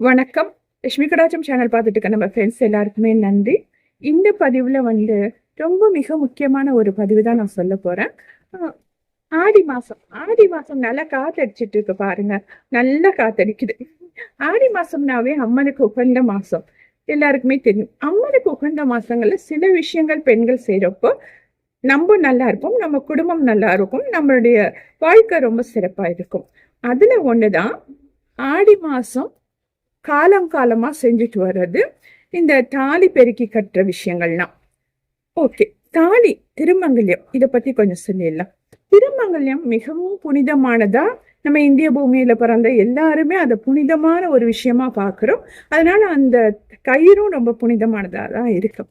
வணக்கம். லட்சுமி கடாச்சம் சேனல் பார்த்துட்டு இருக்க நம்ம ஃப்ரெண்ட்ஸ் எல்லாருக்குமே நன்றி. இந்த பதிவில் வந்து ரொம்ப மிக முக்கியமான ஒரு பதிவு தான் நான் சொல்ல போகிறேன் ஆடி மாதம் ஆடி மாதம் நல்லா காத்தடிச்சிட்டு இருக்கு பாருங்க. நல்லா காத்தடிக்குது. ஆடி மாதம்னாவே அம்மனுக்கு உகந்த மாதம் எல்லாருக்குமே தெரியும். அம்மனுக்கு உகந்த மாதங்களில் சில விஷயங்கள் பெண்கள் செய்கிறப்போ நம்ம நல்லா இருப்போம். நம்ம குடும்பம் நல்லா இருக்கும். நம்மளுடைய வாழ்க்கை ரொம்ப சிறப்பாக இருக்கும். அதில் ஒன்று தான் ஆடி மாதம் காலங்காலமாக செஞ்சுட்டு வர்றது இந்த தாலி பெருக்கி கட்டுற விஷயங்கள்லாம் ஓகே தாலி திருமங்கல்யம் இதை பற்றி கொஞ்சம் சொல்லிடலாம். திருமங்கல்யம் மிகவும் புனிதமானதா நம்ம இந்திய பூமியில பிறந்த எல்லாருமே அதை புனிதமான ஒரு விஷயமா பார்க்குறோம் அதனால அந்த கயிறும் ரொம்ப புனிதமானதாக தான் இருக்கும்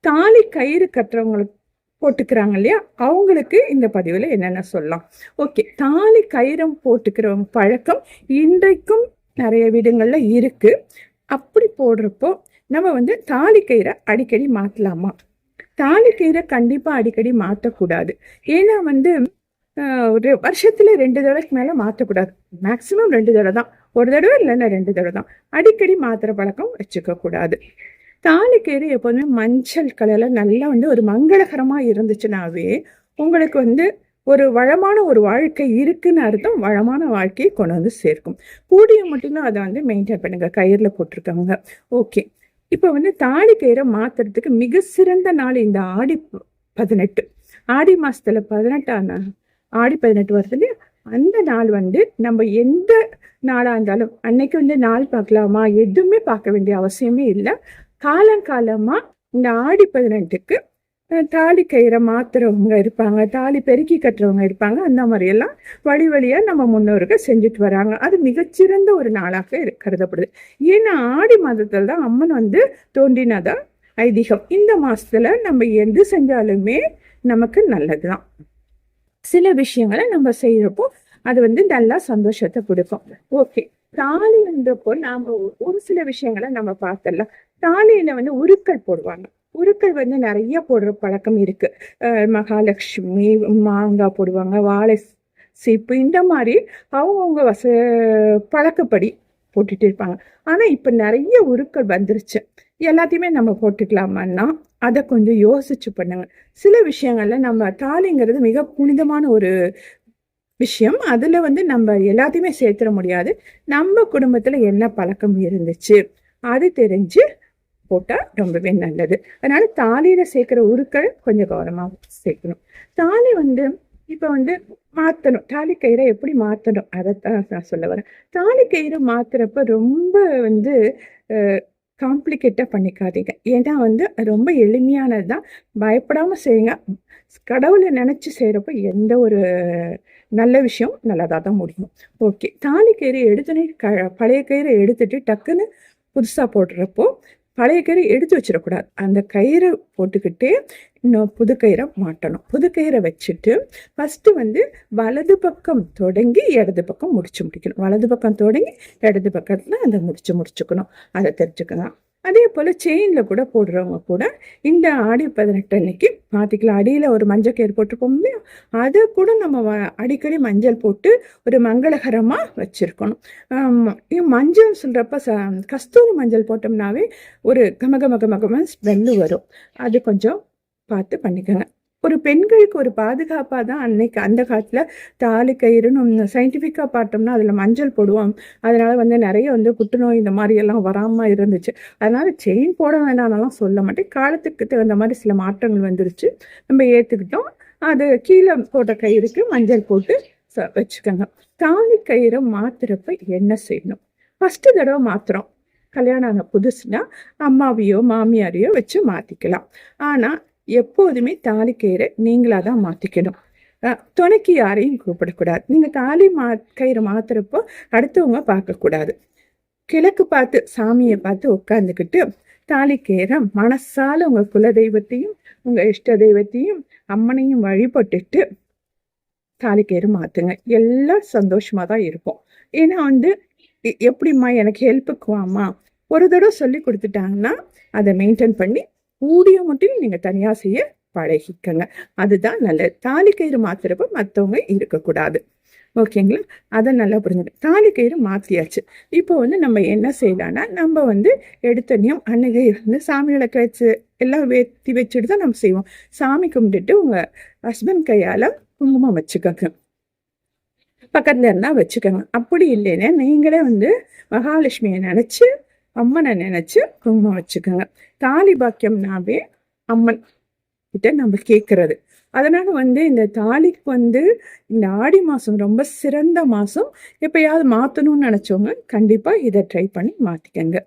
தாலி கயிறு கட்டுறவங்களுக்கு போட்டுக்கிறாங்க இல்லையா? அவங்களுக்கு இந்த பதிவில் என்னென்ன சொல்லலாம்? ஓகே தாலி கயிறம் போட்டுக்கிறவங்க பழக்கம் இன்றைக்கும் நிறைய வீடுங்களில் இருக்குது அப்படி போடுறப்போ நம்ம வந்து தாலிக்கயிறை அடிக்கடி மாற்றலாமா தாலி கண்டிப்பாக அடிக்கடி மாற்றக்கூடாது ஏன்னா வந்து ஒரு வருஷத்தில் ரெண்டு தடவைக்கு மேலே மாற்றக்கூடாது மேக்ஸிமம் ரெண்டு தடவை தான். ஒரு தடவை இல்லைன்னா ரெண்டு தடவை தான். அடிக்கடி மாத்திர பழக்கம் வச்சுக்கக்கூடாது. தாலிக்கயிறு எப்போதுமே மஞ்சள் கலரில் நல்லா வந்து ஒரு மங்களகரமாக இருந்துச்சுனாவே உங்களுக்கு வந்து ஒரு வளமான ஒரு வாழ்க்கை இருக்குன்னு அர்த்தம் வளமான வாழ்க்கையை கொண்டு வந்து சேர்க்கும். கூடிய மட்டும்தான் அதை வந்து மெயின்டைன் பண்ணுங்க. கயிறில் போட்டிருக்காங்க ஓகே இப்போ வந்து தாலி கயிறை மாத்துறதுக்கு மிக சிறந்த நாள் இந்த ஆடி பதினெட்டு. ஆடி மாதத்தில் பதினெட்டான ஆடி பதினெட்டு வருது அந்த நாள் வந்து நம்ம எந்த நாளாக இருந்தாலும் அன்னைக்கு வந்து நாள் பார்க்கலாமா? எதுவுமே பார்க்க வேண்டிய அவசியமே இல்லை. காலங்காலமாக இந்த ஆடி பதினெட்டுக்கு தாலி கயிறை மாத்துறவங்க இருப்பாங்க தாலி பெருக்கி கட்டுறவங்க இருப்பாங்க. அந்த மாதிரியெல்லாம் வழி வழியாக நம்ம முன்னோர்கள் செஞ்சுட்டு வராங்க. அது மிகச்சிறந்த ஒரு நாளாக கருதப்படுது. ஏன்னா ஆடி மாதத்தில் தான் அம்மன் வந்து தோன்றினதா? ஐதீகம். இந்த மாசத்துல நம்ம எது செஞ்சாலுமே நமக்கு நல்லது தான் சில விஷயங்களை நம்ம செய்யறப்போ அது வந்து நல்லா சந்தோஷத்தை கொடுக்கும். ஓகே. தாலி நாம ஒரு சில விஷயங்களை நம்ம பார்த்தலாம் தாலியில வந்து உருக்கள் போடுவாங்க. உருக்கள் வந்து நிறைய போடுற பழக்கம் இருக்கு. மகாலட்சுமி மாங்காய் போடுவாங்க வாழை சீப்பு இந்த மாதிரி அவங்கவுங்க வச பழக்கப்படி போட்டுட்டு இருப்பாங்க. ஆனால் இப்போ நிறைய உருக்கள் வந்துருச்சு. எல்லாத்தையுமே நம்ம போட்டுக்கலாமான்னா அதை கொஞ்சம் யோசிச்சு பண்ணுங்க. சில விஷயங்கள்ல நம்ம தாலிங்கிறது மிக புனிதமான ஒரு விஷயம். அதில் வந்து நம்ம எல்லாத்தையுமே சேர்த்துட முடியாது. நம்ம குடும்பத்தில் என்ன பழக்கம் இருந்துச்சு அது தெரிஞ்சு போட்டால் ரொம்பவே நல்லது. அதனால தாலியில் சேர்க்குற உருக்கள் கொஞ்சம் கவனமாக சேர்க்கணும். தாலி வந்து இப்போ வந்து மாற்றணும் தாலி கயிறை எப்படி மாற்றணும் அதைத்தான் நான் சொல்ல வரேன். தாலி கயிறு மாற்றுறப்ப ரொம்ப வந்து காம்ப்ளிகேட்டாக பண்ணிக்காதீங்க. ஏன்னா வந்து ரொம்ப எளிமையானது தான் பயப்படாமல் செய்யுங்க. கடவுளை நினச்சி செய்கிறப்ப எந்த ஒரு நல்ல விஷயம் நல்லதாக தான் முடியும். ஓகே. தாலி கயிறு எடுத்துனே க பழைய கயிறை எடுத்துட்டு டக்குன்னு புதுசாக போடுறப்போ பழைய கயிறு எடுத்து வச்சிடக்கூடாது. அந்த கயிறை போட்டுக்கிட்டு இன்னும் புது கயிறை மாட்டணும். புது கயிறை வச்சுட்டு ஃபஸ்ட்டு வந்து வலது பக்கம் தொடங்கி இடது பக்கம் முடிச்சு முடிக்கணும். வலது பக்கம் தொடங்கி இடது பக்கத்தில் அதை முடிச்சு முடிச்சுக்கணும். அதை தெரிஞ்சுக்கணும். அதே போல் செயினில் கூட போடுறவங்க கூட இந்த ஆடி பதினெட்டு அன்னைக்கு பார்த்திக்கலாம் அடியில் ஒரு மஞ்சள் கயிறு போட்டிருப்போம் இல்லையா? அதை கூட நம்ம அடிக்கடி மஞ்சள் போட்டு ஒரு மங்களகரமாக வச்சுருக்கணும். மஞ்சள் சொல்கிறப்ப ச கஸ்தூரி மஞ்சள் போட்டோம்னாவே ஒரு கம கம ஸ்மெல்லு வரும். அது கொஞ்சம் பார்த்து பண்ணிக்கோங்க. ஒரு பெண்களுக்கு ஒரு பாதுகாப்பாக தான் அன்னைக்கு அந்த காலத்தில் தாலி கயிறுன்னு சயின்டிஃபிக்காக பார்த்தோம்னா அதில் மஞ்சள் போடுவோம் அதனால் வந்து நிறைய வந்து புற்றுநோய் இந்த மாதிரி எல்லாம் வராமல் இருந்துச்சு. அதனால் செயின் போட வேண்டாம்னாலாம் சொல்ல மாட்டேன். காலத்துக்கு தகுந்த மாதிரி சில மாற்றங்கள் வந்துருச்சு. நம்ம ஏற்றுக்கிட்டோம் அது கீழே போட்ட கயிறுக்கு மஞ்சள் போட்டு வச்சுக்கோங்க. தாலி கயிறை மாத்துறப்ப என்ன செய்யணும்? ஃபஸ்ட்டு தடவை மாத்திரம் கல்யாணம் ஆன புதுசுனா அம்மாவையோ மாமியாரையோ வச்சு மாற்றிக்கலாம் ஆனால் எப்போதுமே தாலி கயிறை நீங்களாக தான் மாற்றிக்கணும் துணைக்கு யாரையும் கூப்பிடக்கூடாது. நீங்கள் தாலி மா கயிறு மாத்துறப்போ அடுத்தவங்க பார்க்கக்கூடாது. கிழக்கு பார்த்து சாமியை பார்த்து உட்காந்துக்கிட்டு தாலி கயிறை மனசால உங்கள் குலதெய்வத்தையும் உங்கள் இஷ்ட தெய்வத்தையும் அம்மனையும் வழிபட்டுட்டு தாலி கயிறு மாற்றுங்க எல்லாம் சந்தோஷமாக தான் இருப்போம். ஏன்னா வந்து எப்படிம்மா எனக்கு ஹெல்ப்புக்கு வாமா ஒரு தடவை சொல்லி கொடுத்துட்டாங்கன்னா அதை மெயின்டைன் பண்ணி கூடிய மட்டும் நீங்கள் தனியாக செய்ய பழகிக்கங்க. அதுதான் நல்லது. தாலி கயிறு மாத்துறப்ப மற்றவங்க இருக்கக்கூடாது. ஓகேங்களா? அதை நல்லா புரிஞ்சுக்கணும் தாலி கயிறு மாற்றியாச்சு இப்போ வந்து நம்ம என்ன செய்யலாம்னா நம்ம வந்து எடுத்தனையும் அன்னைக்கு இருந்து சாமி விளக்க வச்சு எல்லாம் வேத்தி வச்சுட்டு தான் நம்ம செய்வோம். சாமி கும்பிட்டுட்டு உங்கள் ஹஸ்பண்ட் கையால் குங்குமம் வச்சுக்கோங்க. பக்கத்தில் இருந்தால் வச்சுக்கோங்க. அப்படி இல்லைன்னா நீங்களே வந்து மகாலட்சுமியை நினச்சி அம்மனை நினச்சி குங்குமம் வச்சுக்கோங்க. தாலி பாக்கியம்னாவே அம்மன் கிட்ட நம்ம கேட்கறது அதனால வந்து இந்த தாலிக்கு வந்து இந்த ஆடி மாதம் ரொம்ப சிறந்த மாதம் எப்பயாவது மாற்றணும்னு நினச்சவங்க கண்டிப்பாக இதை ட்ரை பண்ணி மாற்றிக்கங்க